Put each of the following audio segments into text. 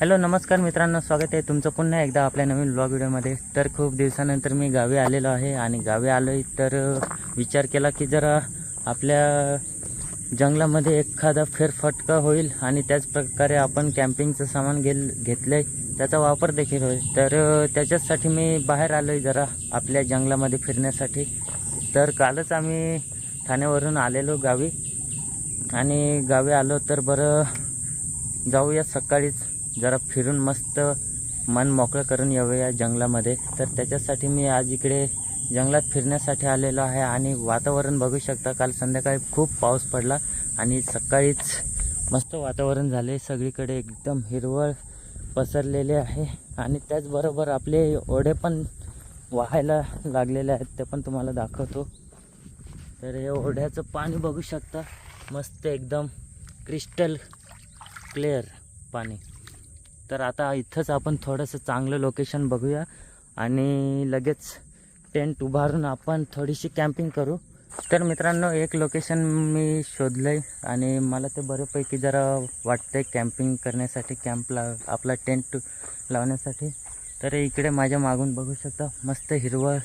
Hello नमस्कार मित्रांनो स्वागत आहे तुमचं पुन्हा एकदा आपल्या नवीन ब्लॉग व्हिडिओमध्ये. तर खूप दिवसानंतर मी गावी आलेलो आहे आणि गावी आलो आहे तर विचार केला की जरा आपल्या जंगलामध्ये एखादा फेरफटका होईल आणि त्याच प्रकारे आपण कॅम्पिंगचं सामान घे घेतलं आहे त्याचा वापर देखील होईल. तर त्याच्याचसाठी मी बाहेर आलो आहे जरा आपल्या जंगलामध्ये फिरण्यासाठी. तर कालच आम्ही ठाण्यावरून आलेलो गावी आणि गावी आलो तर बरं जाऊया सकाळीच. जरा फिरून मस्त मन मोकळं करून येऊया जंगलामध्ये. तर त्याच्यासाठी मी आज इकडे जंगलात फिरण्यासाठी आलेलो आहे आणि वातावरण बघू शकता काल संध्याकाळी खूप पाऊस पडला आणि सकाळीच मस्त वातावरण झाले. सगळीकडे एकदम हिरवळ पसरलेले आहे आणि त्याचबरोबर आपले ओढे पण वाहायला लागलेले आहेत ते पण तुम्हाला दाखवतो. तर हे ओढ्याचं पाणी बघू शकता मस्त एकदम क्रिस्टल क्लिअर पाणी. तर आता इथंच आपण थोडंसं चांगलं लोकेशन बघूया. आणि लगेच टेंट उभारून आपण थोडीशी कॅम्पिंग करू. तर मित्रांनो एक लोकेशन मी शोधलं आहे आणि मला ते बऱ्यापैकी जरा वाटतं आहे कॅम्पिंग करण्यासाठी कॅम्पला आपला टेंट लावण्यासाठी. तर इकडे माझ्या मागून बघू शकता मस्त हिरवळ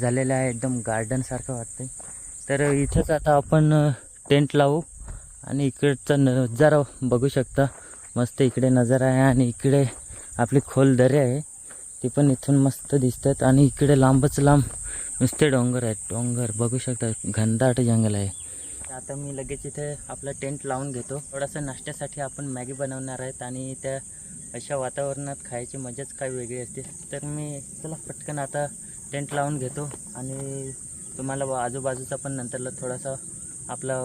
झालेलं आहे एकदम गार्डनसारखं वाटतंय. तर इथंच आता आपण टेंट लावू आणि इकडचा नजारा बघू शकता. मस्त इकडे नजारा आहे आणि इकडे आपली खोल दरे आहे. ती पण इथून मस्त दिसतात आणि इकडे लांबच लांब नुसते डोंगर आहेत. डोंगर बघू शकता घनदाट जंगल आहे. आता मी लगेच इथे आपला टेंट लावून घेतो. थोडासा नाश्त्यासाठी आपण मॅगी बनवणार आहेत आणि त्या अशा वातावरणात खायची मजाच काय वेगळी असते. तर मी चला पटकन आता टेंट लावून घेतो आणि तुम्हाला व आजूबाजूचा पण नंतरला थोडासा आपला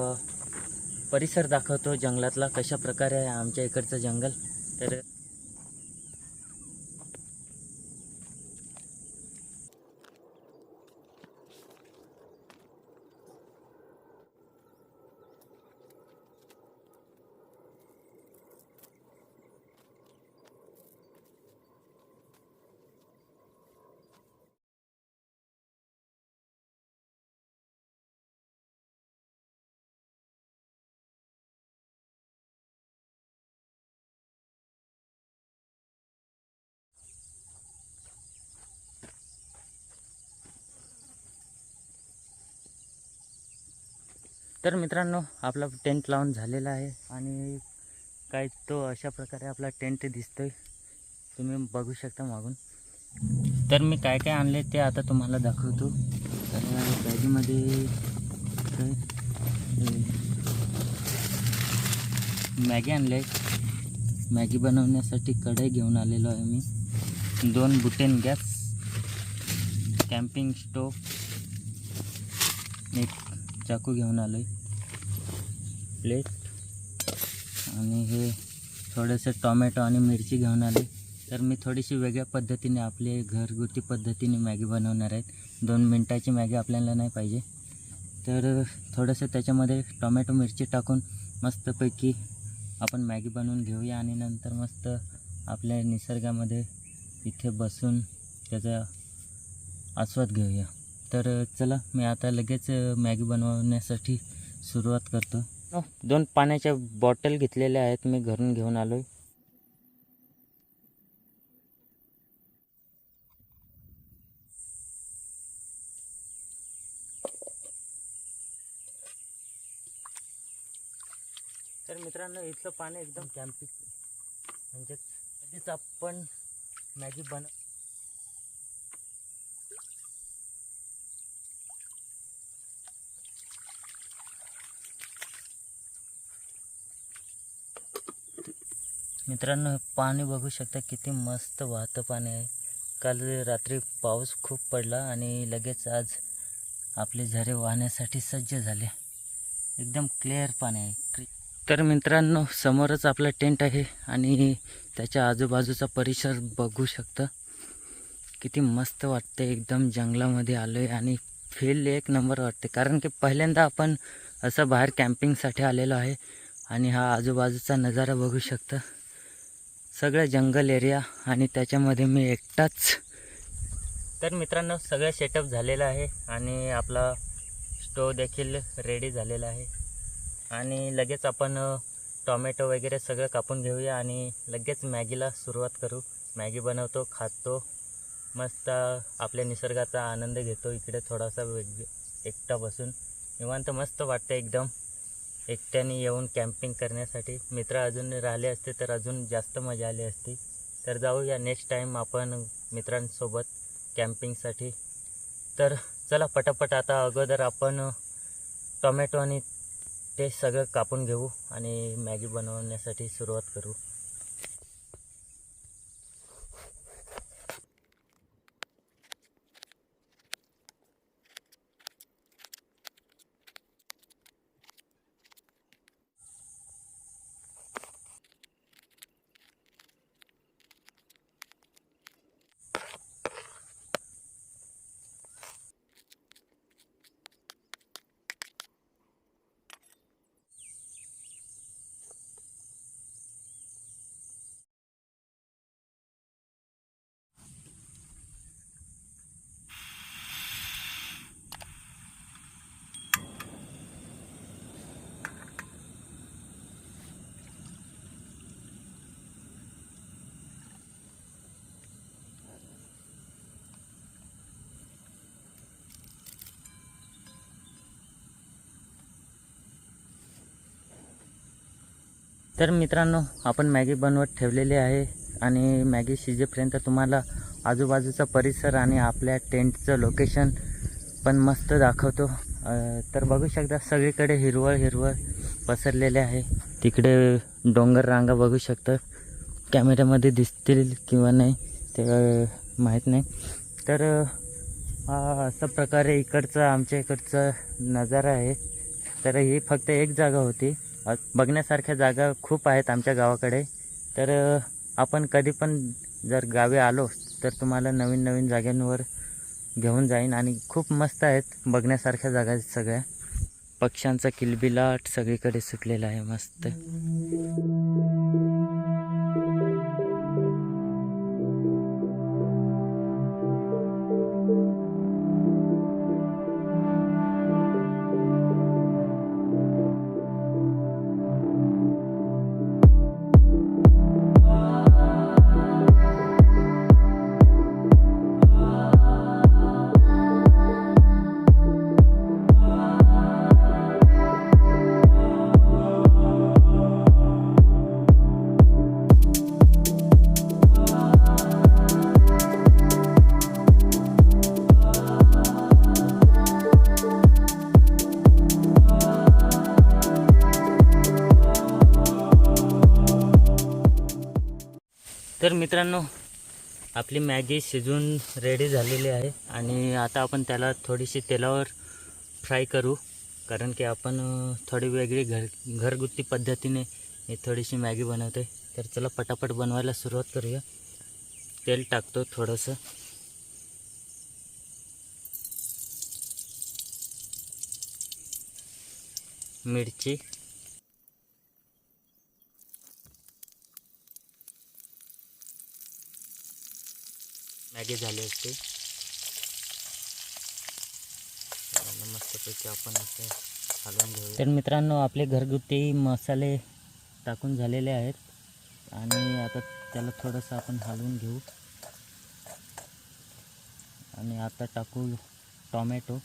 परिसर दाखवतो जंगलातला कशा प्रकारे आहे आमच्या इकडचं जंगल. तर तर मित्रांनो आपला टेंट लावून झालेला आहे आणि काय तो अशा प्रकारे आपला टेंट दिसतोय. तुम्ही बघू शकता मागून. तर मी काय काय आणले ते आता तुम्हाला दाखवतो. तर बॅगीमध्ये मॅगी आणले मॅगी बनवण्यासाठी कढई घेऊन आलेलो आहे मी. दोन बुटेन गॅस कॅम्पिंग स्टोव एक चाकू घेऊन आलो आहे प्लेट आणि हे थोडंसं टॉमॅटो आणि मिरची घेऊन आले तर मी थोडीशी वेगळ्या पद्धतीने आपले घरगुती पद्धतीने मॅगी बनवणार आहेत दोन मिनटाची मॅगी आपल्याला नाही पाहिजे. तर थोडंसं त्याच्यामध्ये टोमॅटो मिरची टाकून मस्तपैकी आपण मॅगी बनवून घेऊया. आणि नंतर मस्त आपल्या निसर्गामध्ये इथे बसून त्याचा आस्वाद घेऊया. तर चला मी आता लगेच मॅगी बनवण्यासाठी सुरुवात करतो. हो, दोन पाण्याच्या बॉटल घेतलेल्या आहेत मी घरून घेऊन आलो आहे तर मित्रांनो इथलं पाणी एकदम कॅम्पिक म्हणजेच लगेच आपण मॅगी बनव मित्रांनो हे पाणी बघू शकता किती मस्त वाहतं पाणी आहे. काल रात्री पाऊस खूप पडला आणि लगेच आज आपले झरे वाहण्यासाठी सज्ज झाले. एकदम क्लिअर पाणी आहे. तर मित्रांनो समोरच आपला टेंट आहे आणि त्याच्या आजूबाजूचा परिसर बघू शकता. किती मस्त वाटतं एकदम जंगलामध्ये आलो आहे आणि फील एक नंबर वाटते. कारण की पहिल्यांदा आपण असं बाहेर कॅम्पिंगसाठी आलेलो आहे आणि हा आजूबाजूचा नजारा बघू शकता. सगळं जंगल एरिया आणि त्याच्यामध्ये मी एकटाच. तर मित्रांनो सगळं सेटअप झालेलं आहे आणि आपला स्टोव देखील रेडी झालेला आहे. आणि लगेच आपण टॉमॅटो वगैरे सगळं कापून घेऊया आणि लगेच मॅगीला सुरुवात करू. मॅगी बनवतो खातो. मस्त आपल्या निसर्गाचा आनंद घेतो इकडे थोडासा वेग एकटा बसून. निवांत मस्त वाटतं एकदम. एकट्याने येऊन कॅम्पिंग करण्यासाठी मित्र अजून राहिले असते तर अजून जास्त मजा आली असती. तर जाऊया नेक्स्ट टाईम आपण मित्रांसोबत कॅम्पिंगसाठी तर चला पटापट आता अगोदर आपण टोमॅटो आणि ते सगळं कापून घेऊ आणि मॅगी बनवण्यासाठी सुरुवात करू. तर मित्रांनो आपण मॅगी बनवत ठेवलेली आहे आणि मॅगी शिजेपर्यंत तुम्हाला आजूबाजूचा परिसर आणि आपल्या टेंटचं लोकेशन पण मस्त दाखवतो. तर बघू शकता सगळीकडे हिरवळ हिरवळ पसरलेले आहे. तिकडे डोंगर रांगा बघू शकता. कॅमेऱ्यामध्ये दिसतील किंवा नाही ते माहीत नाही. तर अं, हा प्रकारे इकडचा आमच्या इकडचा नजारा आहे. तर ही फक्त एक जागा होती. बघण्यासारख्या जागा खूप आहेत आमच्या गावाकडे. तर आपण कधी पण जर गावी आलो तर तुम्हाला नवीन नवीन जागांवर घेऊन जाईन आणि खूप मस्त आहेत बघण्यासारख्या जागा आहेत सगळ्या. पक्ष्यांचा किलबिलाट सगळीकडे सुटलेला आहे मस्त. मित्रांनो आपली मॅगी शिजून रेडी झालेली आहे आणि आता आपण त्याला थोडीशी तेलावर फ्राय करू. कारण की आपण थोडी वेगळी घर घरगुती पद्धतीने ही थोडीशी मॅगी बनवते तर चला पटापट बनवायला सुरुवात करूया. तेल टाकतो थोडंसं. मिरची. मॅगी झाले असते. मस्तपैकी आपण असे हलवून घेऊ तर मित्रांनो आपले घरगुती मसाले टाकून झालेले आहेत. आणि आता त्याला थोडंसं आपण हलवून घेऊ. आणि आता टाकू टॉमॅटो.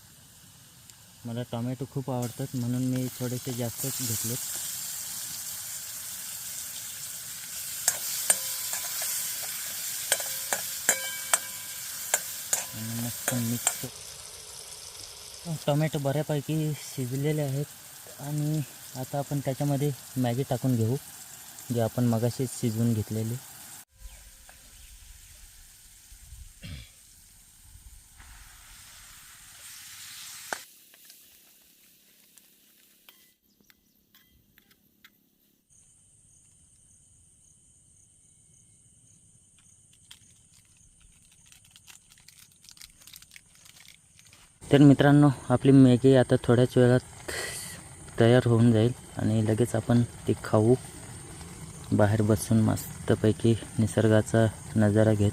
मला टॉमॅटो खूप आवडतात म्हणून मी थोडेसे जास्तच घेतलेत. आपण मिक्स टोमॅटो बऱ्यापैकी शिजलेले आहेत. आणि आता आपण त्याच्यामध्ये मॅगी टाकून घेऊ जे आपण मगाशीच शिजवून घेतलेली. तर मित्रांनो आपली मॅगी आता थोड्याच वेळात तयार होऊन जाईल आणि लगेच आपण ती खाऊ. बाहेर बसून मस्तपैकी निसर्गाचा नजारा घेत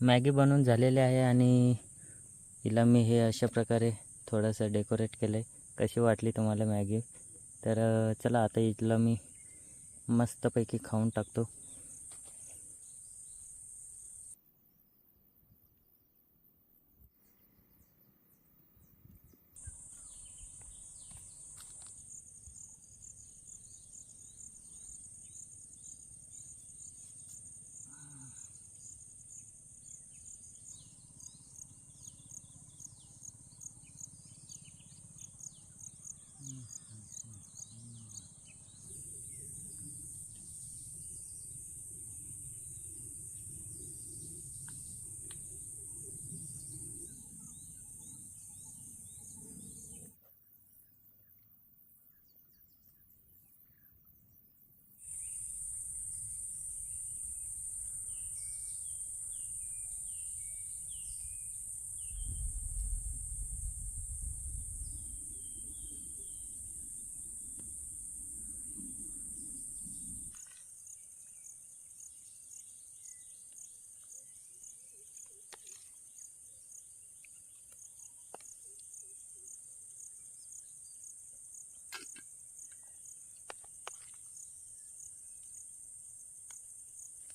मॅगी बनवून झालेली आहे आणि हिला मी हे अशा प्रकारे थोडंसं डेकोरेट केलं आहे कशी वाटली तुम्हाला मॅगी? तर चला आता हिला मी मस्तपैकी खाऊन टाकतो.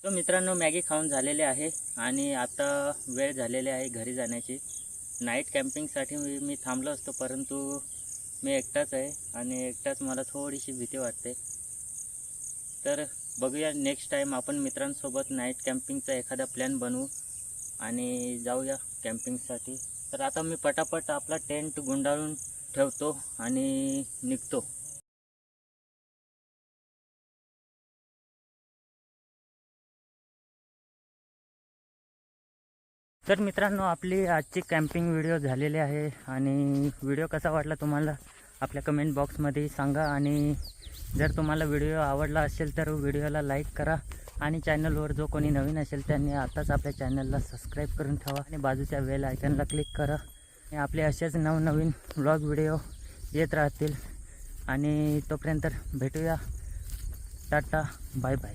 तर मित्रांनो मॅगी खाऊन झालेले आहे आणि आता वेळ झालेली आहे घरी जाण्याची. नाईट कॅम्पिंगसाठी मी मी थांबलो असतो परंतु मी एकटाच आहे आणि एकटाच मला थोडीशी भीती वाटते. तर बघूया नेक्स्ट टाईम आपण मित्रांसोबत नाईट कॅम्पिंगचा एखादा प्लॅन बनवू आणि जाऊया कॅम्पिंगसाठी तर आता मी पटापट आपला टेंट गुंडाळून ठेवतो आणि निघतो. तर मित्रांनो आपली आजची कॅम्पिंग व्हिडिओ झालेली आहे आणि व्हिडिओ कसा वाटला तुम्हाला आपल्या कमेंट बॉक्समध्ये सांगा आणि जर तुम्हाला व्हिडिओ आवडला असेल तर व्हिडिओला लाईक करा आणि चॅनलवर जो कोणी नवीन असेल त्यांनी आताच आपल्या चॅनलला सबस्क्राईब करून ठेवा आणि बाजूच्या वेल आयकनला क्लिक करा. आणि आपले असेच नवनवीन ब्लॉग व्हिडिओ येत राहतील. आणि तोपर्यंत भेटूया. Tata bye bye